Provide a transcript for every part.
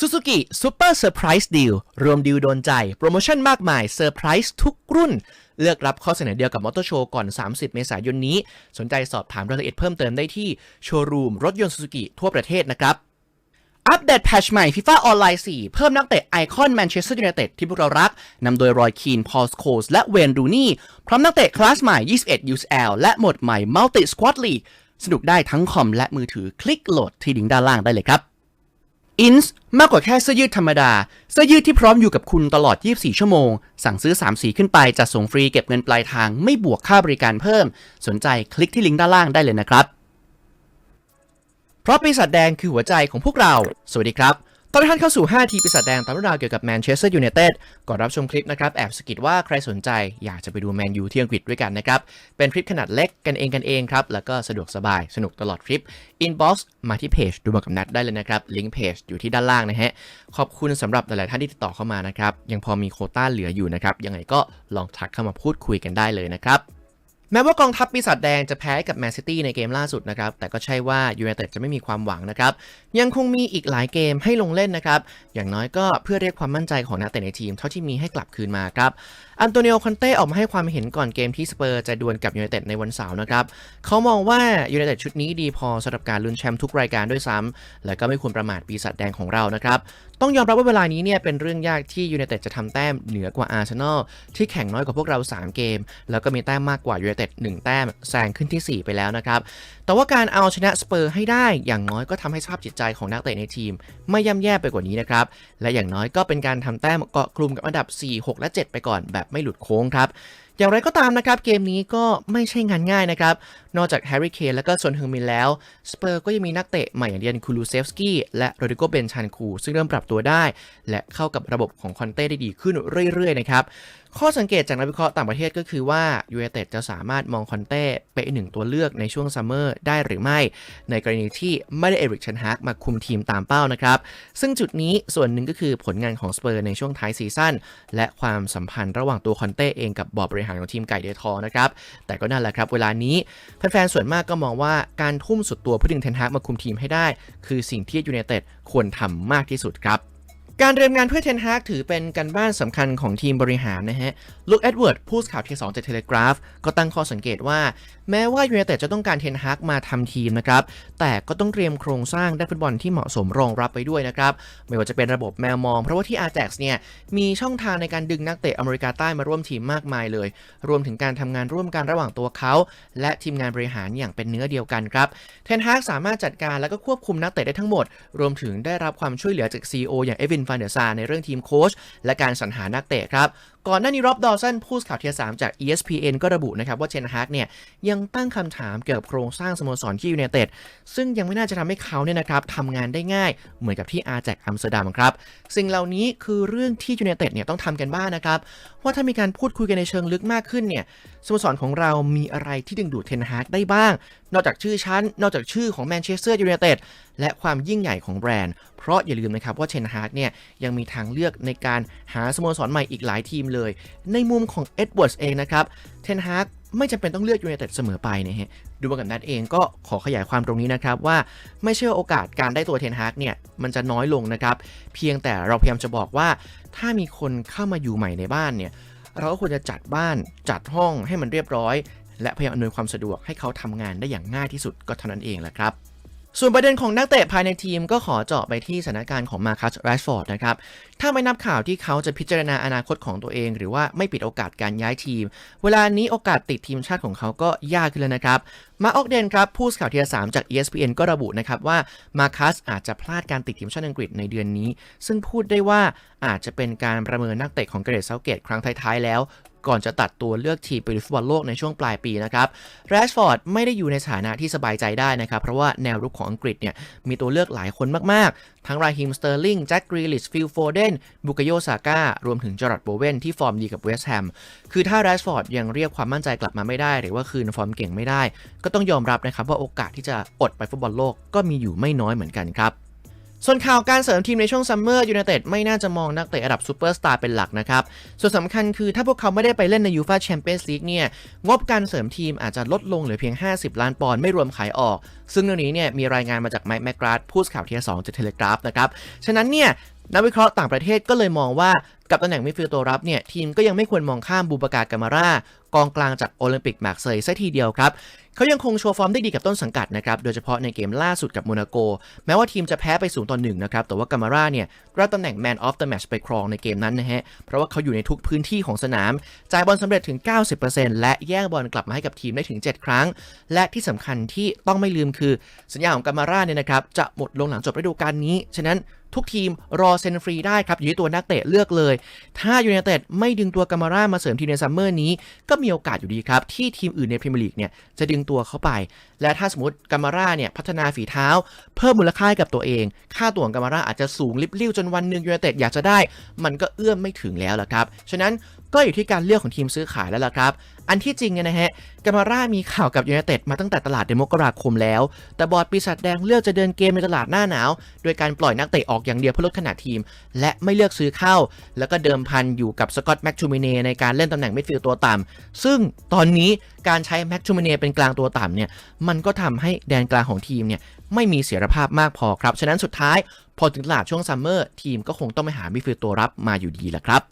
Suzuki Super Surprise Deal รวมดีลโดนใจ โปรโมชั่นมากมายเซอร์ไพรส์ทุกรุ่น เลือกรับข้อเสนอเดียวกับมอเตอร์โชว์ก่อน 30 เมษายนนี้ สนใจสอบถามรายละเอียดเพิ่มเติมได้ที่โชว์รูมรถยนต์ Suzuki ทั่วประเทศนะครับ อัปเดตแพชใหม่ FIFA ออนไลน์4เพิ่มนักเตะไอคอนแมนเชสเตอร์ยูไนเต็ดที่พวกเรารักนำโดยรอยคีน พอลสโคสและเวนรูนี่พร้อมนักเตะคลาสใหม่ 21 UCL และหมดใหม่ Multi Squad League สนุกได้ทั้งคอมและมือถือคลิกโหลดที่ลิงด้านล่างได้เลยครับ อินส์มากกว่าแค่เสื้อยืดธรรมดา เสื้อยืดที่พร้อมอยู่กับคุณตลอด 24 ชั่วโมง สั่งซื้อ 3 สีขึ้นไปจะส่งฟรีเก็บเงินปลายทาง ไม่บวกค่าบริการเพิ่ม สนใจคลิกที่ลิงก์ด้านล่างได้เลยนะครับ เพราะปีศาจแดงคือหัวใจของพวกเรา สวัสดีครับ อนท่านเข้าสู่ 5 ทีปีศาจแดงตามเรื่องราวเกี่ยวกับแมนเชสเตอร์ยูไนเต็ดก่อนรับชมคลิปนะครับ แอบสกิดว่าใครสนใจอยากจะไปดูแมนยูที่อังกฤษด้วยกันนะครับ เป็นคลิปขนาดเล็กกันเองกันเองครับ แล้วก็สะดวกสบายสนุกตลอดคลิปอินบ็อกซ์มาที่เพจดูมากับนัดได้เลยนะครับ ลิงก์เพจอยู่ที่ด้านล่างนะฮะ ขอบคุณสำหรับหลายๆท่านที่ติดต่อเข้ามานะครับ ยังพอมีโคต้าเหลืออยู่นะครับ ยังไงก็ลองทักเข้ามาพูดคุยกันได้เลยนะครับ แม้ว่ากองทัพปีศาจแดงจะแพ้กับแมนซิตี้ในเกมล่าสุดนะครับ แต่ก็ใช่ว่ายูไนเต็ดจะไม่มีความหวังนะครับ ยังคงมีอีกหลายเกมให้ลงเล่นนะครับ อย่างน้อยก็เพื่อเรียกความมั่นใจของนักเตะในทีมเท่าที่มีให้กลับคืนมาครับ อันโตนิโอคอนเต้ออกมาให้ความเห็นก่อนเกมที่สเปอร์จะดวลกับยูไนเต็ดในวันเสาร์นะครับ เขามองว่ายูไนเต็ดชุดนี้ดีพอสำหรับการลุ้นแชมป์ทุกรายการด้วยซ้ำและก็ไม่ควรประมาทปีศาจแดงของเรานะครับต้องยอมรับว่าเวลานี้เนี่ยเป็นเรื่องยากที่ยูไนเต็ดจะทำแต้มเหนือกว่าอาร์เซนอลที่แข่งน้อยกว่าพวกเรา 3 เกม แล้วก็มีแต้มมากกว่ายูไนเต็ด1แต้มแซงขึ้นที่ 4 ไปแล้วนะครับ แต่ว่าการเอาชนะสเปอร์ให้ได้อย่างน้อยก็ทำให้สภาพจิตใจของนักเตะในทีม ไม่ย่ำแย่ไปกว่านี้นะครับ และอย่างน้อยก็เป็นการทำแต้มเกาะกลุ่มกับอันดับ 4 6 และ 7 ไปก่อนแบบไม่หลุดโค้งครับ อย่างไรก็ตามนะครับเกมนี้ก็ไม่ใช่งานง่ายนะครับ นอกจากแฮร์รี่เคนและก็ซอนเฮงมินแล้วสเปอร์ก็ยังมีนักเตะใหม่อย่างเดียนคูลูเซฟสกี้และโรดิโกเบนชันคูซึ่งเริ่มปรับตัวได้ และเข้ากับระบบของคอนเต้ได้ดีขึ้นเรื่อยๆนะครับข้อสังเกตจากนักวิเคราะห์ต่างประเทศก็คือว่ายูไนเต็ดจะสามารถมองคอนเต้เป็นหนึ่งตัวเลือกในช่วงซัมเมอร์ได้หรือไม่ ในกรณีที่ไม่ได้เอริกเชนฮากมาคุมทีมตามเป้านะครับซึ่งจุดนี้ส่วนหนึ่งก็คือผลงานของสเปอร์ในช่วงท้ายซีซั่นและความสัมพันธ์ระหว่างตัวคอนเต้เองกับ บอร์บริหารของทีมไก่เดือทองนะครับ แต่ก็นั่นแหละครับ เวลานี้แฟนๆส่วนมากก็มองว่าการทุ่มสุดตัวเพื่อดึงเทนฮากมาคุมทีมให้ได้ คือสิ่งที่ยูไนเต็ดควรทำมากที่สุดครับ การเตรียมงานเพื่อเทนฮากถือเป็นการบ้านสำคัญของทีมบริหารนะฮะลูกเอ็ดเวิร์ดผู้สื่อข่าวทีสองจากเทเลกราฟก็ตั้งข้อสังเกตว่า แม้ว่ายูไนเต็ดจะต้องการเทนฮากมาทำทีมนะครับ แต่ก็ต้องเตรียมโครงสร้างด้านฟุตบอลที่เหมาะสมรองรับไปด้วยนะครับ ไม่ว่าจะเป็นระบบแมวมอง เพราะว่าที่ Ajax เนี่ย มีช่องทางในการดึงนักเตะอเมริกาใต้มาร่วมทีมมากมายเลย รวมถึงการทำงานร่วมกันระหว่างตัวเขา และทีมงานบริหารอย่างเป็นเนื้อเดียวกันครับเทนฮากสามารถจัดการและก็ควบคุมนักเตะได้ทั้งหมด รวมถึงได้รับความช่วยเหลือจาก CEO อย่างเอวินฟานเดอร์ซาในเรื่องทีมโค้ชและการสรรหานักเตะครับ ก่อนหน้านี้รอบดอสันผู้สข่าวเทียสามจาก ESPN ก็ระบุนะครับว่าเทนฮากเนี่ยยังตั้งคำถามเกี่ยวกับโครงสร้างสโมสรที่ยูไนเต็ดซึ่งยังไม่น่าจะทำให้เขาเนี่ยนะครับทำงานได้ง่ายเหมือนกับที่อาแจกอัมสเตอร์ดัมครับ สิ่งเหล่านี้คือเรื่องที่ยูไนเต็ดเนี่ยต้องทำกันบ้างนะครับ ว่าถ้ามีการพูดคุยกันในเชิงลึกมากขึ้นเนี่ยสโมสรของเรามีอะไรที่ดึงดูดเทนฮากได้บ้าง นอกจากชื่อชั้น นอกจากชื่อของแมนเชสเตอร์ยูไนเต็ดและความยิ่งใหญ่ของแบรนด์ เพราะอย่าลืมนะครับว่าเทนฮากเนี่ยยังมีทางเลือกในการหาสโมสรใหม่อีกหลายทีมเลยในมุมของเอ็ดเวิร์ดเองนะครับเทนฮากไม่จำเป็นต้องเลือกยูไนเต็ดเสมอไปนะฮะดูมากับนัดเองก็ขอขยายความตรงนี้นะครับว่าไม่เชื่อโอกาสการได้ตัวเทนฮากเนี่ยมันจะน้อยลงนะครับ เพียงแต่เราพยายามจะบอกว่าถ้ามีคนเข้ามาอยู่ใหม่ในบ้านเนี่ยเราก็ควรจะจัดบ้านจัดห้องให้มันเรียบร้อย และพยายามอำนวยความสะดวกให้เขาทำงานได้อย่างง่ายที่สุดก็เท่านั้นเองแหละครับ ส่วนประเด็นของนักเตะภายในทีมก็ขอเจาะไปที่สถานการณ์ของมาคัสแรชฟอร์ดนะครับ ถ้าไม่นับข่าวที่เขาจะพิจารณาอนาคตของตัวเอง หรือว่าไม่ปิดโอกาสการย้ายทีม เวลานี้โอกาสติดทีมชาติของเขาก็ยากขึ้นแล้วนะครับ มาออกเดนครับ ผู้สื่อข่าวเทียสามจาก ESPN ก็ระบุนะครับว่ามาคัสอาจจะพลาดการติดทีมชาติอังกฤษในเดือนนี้ ซึ่งพูดได้ว่าอาจจะเป็นการประเมินนักเตะของเกรดเซาเกตครั้งท้ายๆแล้ว ก่อนจะตัดตัวเลือกทีมไปลุยฟุตบอลโลกในช่วงปลายปีนะครับแรชฟอร์ดไม่ได้อยู่ในสถานะที่สบายใจได้นะครับ เพราะว่าแนวรุกของอังกฤษเนี่ยมีตัวเลือกหลายคนมาก ๆ ทั้งราฮิมสเตอร์ลิงแจ็คกรีลิชฟิลโฟเดนบุกโยซาก้ารวมถึงจอร์ดโบเวนที่ฟอร์มดีกับเวสต์แฮมคือถ้าแรชฟอร์ดยังเรียกความมั่นใจกลับมาไม่ได้ หรือว่าคืนฟอร์มเก่งไม่ได้ ก็ต้องยอมรับนะครับว่าโอกาสที่จะอดไปฟุตบอลโลกก็มีอยู่ไม่น้อยเหมือนกันครับ ส่วนข่าวการเสริมทีมในช่วงซัมเมอร์ยู i นเต็ดไม่น่าจะมองนักเตะระดับซูเปอร์สตาร์เป็นหลักนะครับ ส่วนสำคัญคือถ้าพวกเขาไม่ได้ไปเล่นในยูฟาแชมเปี้ยนส์ลีกเนี่ย งบการเสริมทีมอาจจะลดลงเหลือเพียง 50 ล้านปอนด์ไม่รวมขายออก ซึ่งเรื่องนี้เนี่ยมีรายงานมาจากไมค์แมกราดผู้สื่อข่าวเทียสองจากเทเลกราฟนะครับ ฉะนั้นเนี่ยนักวิเคราะห์ต่างประเทศก็เลยมองว่ากับตำแหน่งมิดฟิลด์ตัวรับเนี่ยทีมก็ยังไม่ควรมองข้ามบูบากากามาร่า กองกลางจากโอลิมปิกมาร์กเซย์ซะทีเดียวครับเขายังคงโชว์ฟอร์มได้ดีกับต้นสังกัดนะครับ โดยเฉพาะในเกมล่าสุดกับโมนาโก แม้ว่าทีมจะแพ้ไป0ต่อ1นะครับ แต่ว่ากามาร่าเนี่ยรับตำแหน่ง Man of the Match ไปครองในเกมนั้นนะฮะ เพราะว่าเขาอยู่ในทุกพื้นที่ของสนาม จ่ายบอลสำเร็จถึง 90%และแย่งบอลกลับมาให้กับทีมได้ถึง 7 ครั้ง และที่สำคัญที่ต้องไม่ลืมคือ สัญญาของกามาร่าเนี่ยนะครับจะหมดลงหลังจบฤดูกาลนี้ ฉะนั้น ทุกทีมรอเซ็นฟรีได้ครับ อยู่ที่ตัวนักเตะเลือกเลย ถ้ายู i นเต็ดไม่ดึงตัวกามาร่ามาเสริมทีมในซัมเมอร์นี้ ก็มีโอกาสอยู่ดีครับ ที่ทีมอื่นในพรีเมียร์ลีกเนี่ยจะดึงตัวเข้าไป และถ้าสมมติกามาร่าเนี่ยพัฒนาฝีเท้า เพิ่มมูลค่าให้กับตัวเอง ค่าตัวของกามาร่าอาจจะสูงลิบลิ่วจนวันหนึ่งยู i นเต็ดอยากจะได้ มันก็เอื้อมไม่ถึงแล้วล่ะครับฉะนั้นก็อยู่ที่การเลือกของทีมซื้อขายแล้วล่ะครับ อันที่จริงเนี่ยนะฮะกามาร่ามีข่าวกับยู i นเต็ดมาตั้งแต่ตลาดเดือนมกราคมแล้ว แต่บอร์ดปีศาจแดงเลือกจะเดินเกมในตลาดหน้าหนาว โดยการปล่อยนักเตะออกอย่างเดียวเพื่อลดขนาดทีม และไม่เลือกซื้อเข้า แล้วก็เดิมพันอยู่กับสกอตแม็กชูมิเนในการเล่นตำแหน่งมิดฟิลด์ตัวต่ำซึ่งตอนนี้การใช้แม็กชูมิเนเป็นกลางตัวต่ำเนี่ยมันก็ทำให้แดนกลางของทีมเนี่ยไม่มีเสถียรภาพมากพอครับฉะนั้นสุดท้ายพอถึงตลาดช่วงซัมเมอร์ทีมก็คงต้องไปหามิดฟิลด์ตัวรับมาอยู่ดีแหละครับ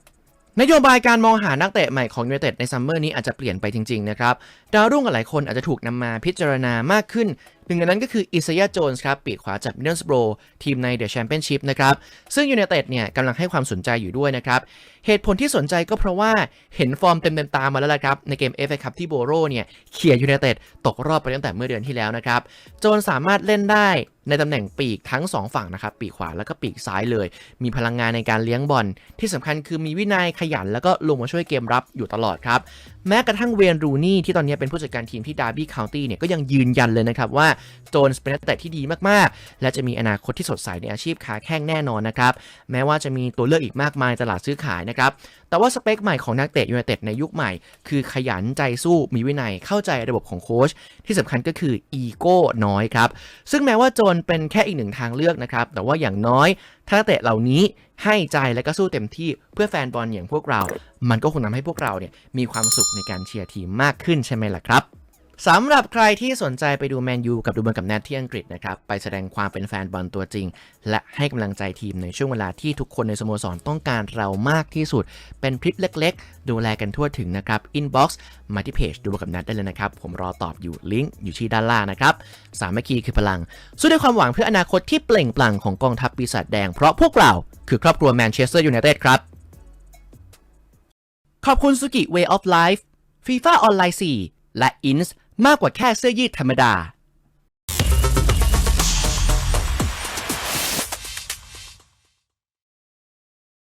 นโยบายการมองหานักเตะใหม่ของยูไนเต็ดในซัมเมอร์นี้อาจจะเปลี่ยนไปจริงๆนะครับ ดาวรุ่งหลายคนอาจจะถูกนำมาพิจารณามากขึ้น หนึ่งในนั้นก็คืออิซายาโจนส์ครับปีกขวาจากมิดเดิลสโบรทีมในเดอะแชมเปี้ยนชิพนะครับ ซึ่งยู i นเต็ดเนี่ยกำลังให้ความสนใจอยู่ด้วยนะครับ เหตุผลที่สนใจก็เพราะว่าเห็นฟอร์มเต็มๆตามมาแล้วละครับ ในเกม FA คัพที่โบโรเนี่ยเขี่ยยู i นเต็ดตกรอบไปตั้งแต่เมื่อเดือนที่แล้วนะครับ โจนสามารถเล่นได้ในตำแหน่งปีกทั้ง 2 ฝั่งนะครับ ปีกขวาแล้วก็ปีกซ้ายเลย มีพลังงานในการเลี้ยงบอลที่สำคัญคือมีวินัยขยันแล้วก็ลงมาช่วยเกมรับอยู่ตลอดครับ แม้กระทั่งเวนรูนี่ที่ตอนนี้เป็นผู้จัดการทีมที่ดาร์บี้คาวตี้เนี่ยก็ยังยืนยันเลยนะครับว่าโจนส์เป็นนักเตะที่ดีมากๆ และจะมีอนาคตที่สดใสในอาชีพขาแข้งแน่นอนนะครับ แม้ว่าจะมีตัวเลือกอีกมากมายตลาดซื้อขายนะครับ แต่ว่าสเปคใหม่ของนักเตะยูไนเต็ดในยุคใหม่ คือขยันใจสู้มีวินัยเข้าใจระบบของโค้ชที่สำคัญก็คืออีโก้น้อยครับซึ่งแม้ว่าโจนเป็นแค่อีกหนึ่งทางเลือกนะครับแต่ว่าอย่างน้อย ถ้าเตะเหล่านี้ให้ใจและก็สู้เต็มที่เพื่อแฟนบอลอย่างพวกเรา มันก็คงทำให้พวกเราเนี่ยมีความสุขในการเชียร์ทีมมากขึ้นใช่ไหมล่ะครับ สำหรับใครที่สนใจไปดูแมนยูกับดูบอลกับแนทที่อังกฤษนะครับ ไปแสดงความเป็นแฟนบอลตัวจริง และให้กำลังใจทีมในช่วงเวลาที่ทุกคนในสโมสรต้องการเรามากที่สุด เป็นคลิปเล็กๆ ดูแลกันทั่วถึงนะครับอินบ็อกซ์มาที่เพจดูบอลกับแนทได้เลยนะครับ ผมรอตอบอยู่ลิงก์อยู่ที่ด้านล่างนะครับ สามัคคีคือพลัง สู้ด้วยความหวังเพื่ออนาคตที่เปล่งปลั่งของกองทัพปีศาจแดงเพราะพวกเราคือครอบครัวแมนเชสเตอร์ยูไนเต็ดครับขอบคุณสุกิ Way of Life FIFA ออนไลน์4และ INS มากกว่าแค่เสื้อยืดธรรมดา